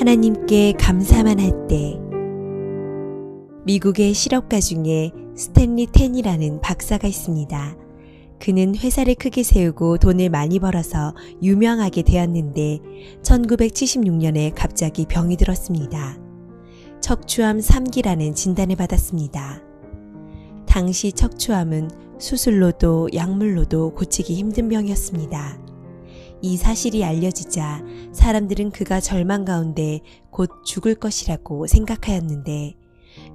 하나님께 감사만 할 때 미국의 실업가 중에 스탠리 텐이라는 박사가 있습니다. 그는 회사를 크게 세우고 돈을 많이 벌어서 유명하게 되었는데 1976년에 갑자기 병이 들었습니다. 척추암 3기라는 진단을 받았습니다. 당시 척추암은 수술로도 약물로도 고치기 힘든 병이었습니다. 이 사실이 알려지자 사람들은 그가 절망 가운데 곧 죽을 것이라고 생각하였는데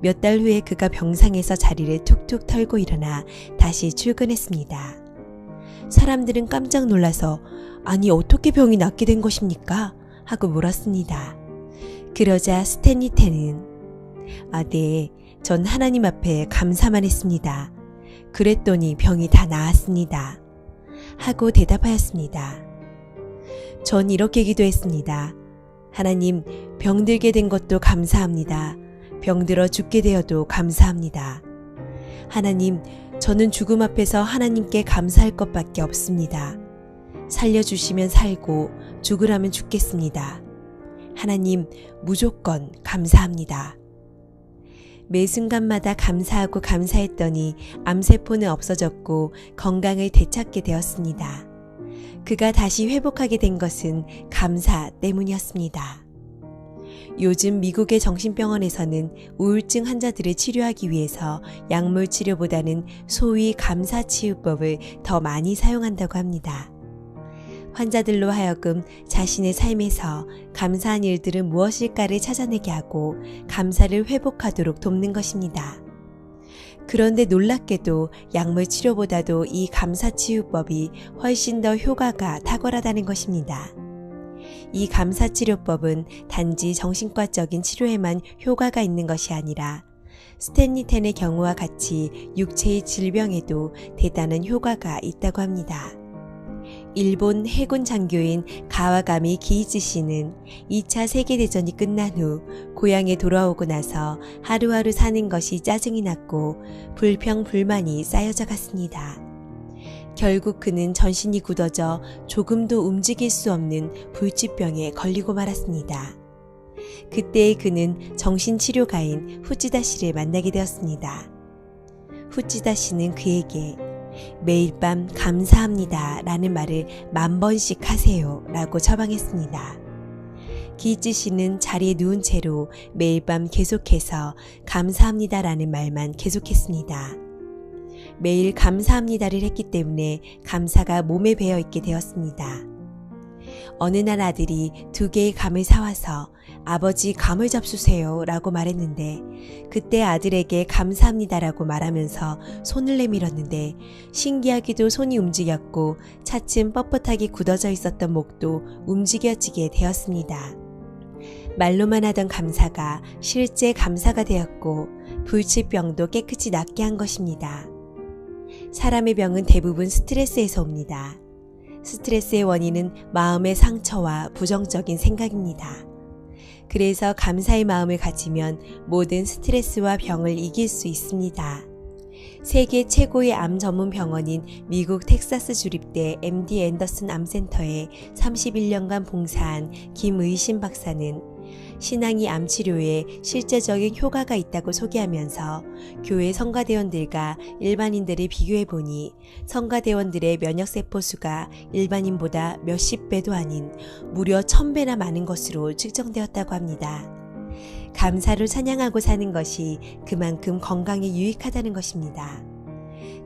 몇 달 후에 그가 병상에서 자리를 툭툭 털고 일어나 다시 출근했습니다. 사람들은 깜짝 놀라서 아니 어떻게 병이 낫게 된 것입니까? 하고 물었습니다. 그러자 스탠리테는 아, 네. 전 하나님 앞에 감사만 했습니다. 그랬더니 병이 다 나았습니다. 하고 대답하였습니다. 전 이렇게 기도했습니다. 하나님, 병들게 된 것도 감사합니다. 병들어 죽게 되어도 감사합니다. 하나님, 저는 죽음 앞에서 하나님께 감사할 것밖에 없습니다. 살려주시면 살고 죽으라면 죽겠습니다. 하나님, 무조건 감사합니다. 매 순간마다 감사하고 감사했더니 암세포는 없어졌고 건강을 되찾게 되었습니다. 그가 다시 회복하게 된 것은 감사 때문이었습니다. 요즘 미국의 정신병원에서는 우울증 환자들을 치료하기 위해서 약물 치료보다는 소위 감사 치유법을 더 많이 사용한다고 합니다. 환자들로 하여금 자신의 삶에서 감사한 일들은 무엇일까를 찾아내게 하고 감사를 회복하도록 돕는 것입니다. 그런데 놀랍게도 약물 치료보다도 이 감사치유법이 훨씬 더 효과가 탁월하다는 것입니다. 이 감사치료법은 단지 정신과적인 치료에만 효과가 있는 것이 아니라 스탠리 텐의 경우와 같이 육체의 질병에도 대단한 효과가 있다고 합니다. 일본 해군 장교인 가와가미 기이즈 씨는 2차 세계대전이 끝난 후 고향에 돌아오고 나서 하루하루 사는 것이 짜증이 났고 불평, 불만이 쌓여져 갔습니다. 결국 그는 전신이 굳어져 조금도 움직일 수 없는 불치병에 걸리고 말았습니다. 그때 그는 정신치료가인 후찌다 씨를 만나게 되었습니다. 후찌다 씨는 그에게 매일 밤 감사합니다 라는 말을 만 번씩 하세요 라고 처방했습니다. 기이지 씨는 자리에 누운 채로 매일 밤 계속해서 감사합니다 라는 말만 계속했습니다. 매일 감사합니다를 했기 때문에 감사가 몸에 배어 있게 되었습니다. 어느 날 아들이 두 개의 감을 사와서 아버지 감을 잡수세요 라고 말했는데 그때 아들에게 감사합니다 라고 말하면서 손을 내밀었는데 신기하기도 손이 움직였고 차츰 뻣뻣하게 굳어져 있었던 목도 움직여지게 되었습니다. 말로만 하던 감사가 실제 감사가 되었고 불치병도 깨끗이 낫게 한 것입니다. 사람의 병은 대부분 스트레스에서 옵니다. 스트레스의 원인은 마음의 상처와 부정적인 생각입니다. 그래서 감사의 마음을 가지면 모든 스트레스와 병을 이길 수 있습니다. 세계 최고의 암 전문 병원인 미국 텍사스 주립대 MD 앤더슨 암센터에 31년간 봉사한 김의신 박사는 신앙이 암 치료에 실제적인 효과가 있다고 소개하면서 교회 성가대원들과 일반인들을 비교해 보니 성가대원들의 면역 세포 수가 일반인보다 몇십 배도 아닌 무려 천 배나 많은 것으로 측정되었다고 합니다. 감사를 찬양하고 사는 것이 그만큼 건강에 유익하다는 것입니다.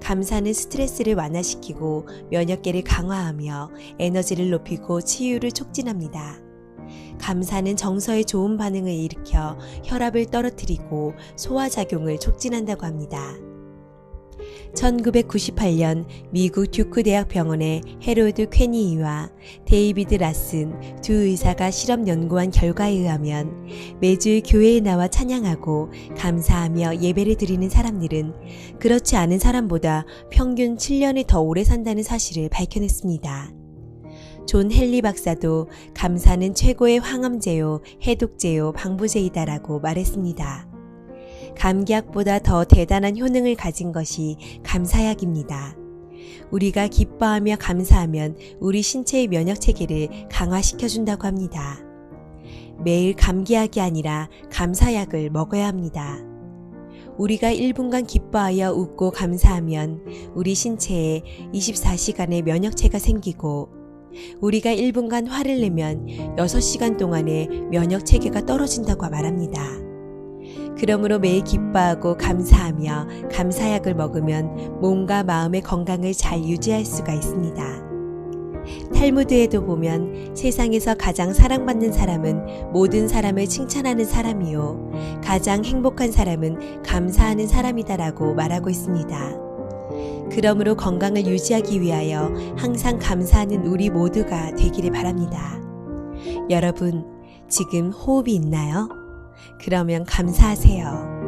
감사는 스트레스를 완화시키고 면역계를 강화하며 에너지를 높이고 치유를 촉진합니다. 감사는 정서에 좋은 반응을 일으켜 혈압을 떨어뜨리고 소화작용을 촉진한다고 합니다. 1998년 미국 듀크 대학 병원의 헤로드 퀘니이와 데이비드 라슨 두 의사가 실험 연구한 결과에 의하면 매주 교회에 나와 찬양하고 감사하며 예배를 드리는 사람들은 그렇지 않은 사람보다 평균 7년이 더 오래 산다는 사실을 밝혀냈습니다. 존 헨리 박사도 감사는 최고의 황엄제요, 해독제요, 방부제이다라고 말했습니다. 감기약보다 더 대단한 효능을 가진 것이 감사약입니다. 우리가 기뻐하며 감사하면 우리 신체의 면역 체계를 강화시켜 준다고 합니다. 매일 감기약이 아니라 감사약을 먹어야 합니다. 우리가 1분간 기뻐하여 웃고 감사하면 우리 신체에 24시간의 면역체가 생기고 우리가 1분간 화를 내면 6시간 동안의 면역 체계가 떨어진다고 말합니다. 그러므로 매일 기뻐하고 감사하며 감사약을 먹으면 몸과 마음의 건강을 잘 유지할 수가 있습니다. 탈무드에도 보면 세상에서 가장 사랑받는 사람은 모든 사람을 칭찬하는 사람이요. 가장 행복한 사람은 감사하는 사람이다라고 말하고 있습니다. 그러므로 건강을 유지하기 위하여 항상 감사하는 우리 모두가 되기를 바랍니다. 여러분, 지금 호흡이 있나요? 그러면 감사하세요.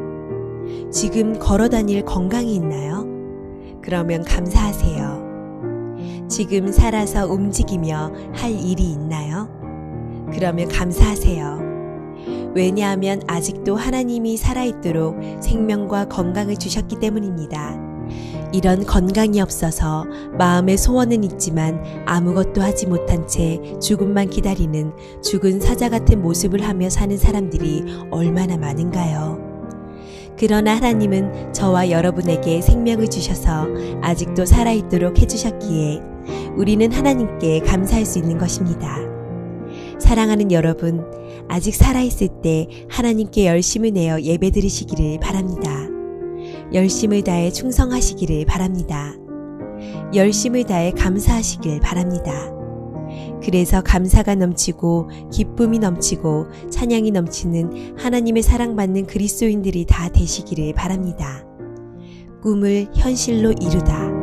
지금 걸어 다닐 건강이 있나요? 그러면 감사하세요. 지금 살아서 움직이며 할 일이 있나요? 그러면 감사하세요. 왜냐하면 아직도 하나님이 살아있도록 생명과 건강을 주셨기 때문입니다. 이런 건강이 없어서 마음의 소원은 있지만 아무것도 하지 못한 채 죽음만 기다리는 죽은 사자 같은 모습을 하며 사는 사람들이 얼마나 많은가요? 그러나 하나님은 저와 여러분에게 생명을 주셔서 아직도 살아있도록 해주셨기에 우리는 하나님께 감사할 수 있는 것입니다. 사랑하는 여러분, 아직 살아있을 때 하나님께 열심을 내어 예배 드리시기를 바랍니다. 열심을 다해 충성하시기를 바랍니다. 열심을 다해 감사하시길 바랍니다. 그래서 감사가 넘치고 기쁨이 넘치고 찬양이 넘치는 하나님의 사랑받는 그리스도인들이 다 되시기를 바랍니다. 꿈을 현실로 이루다.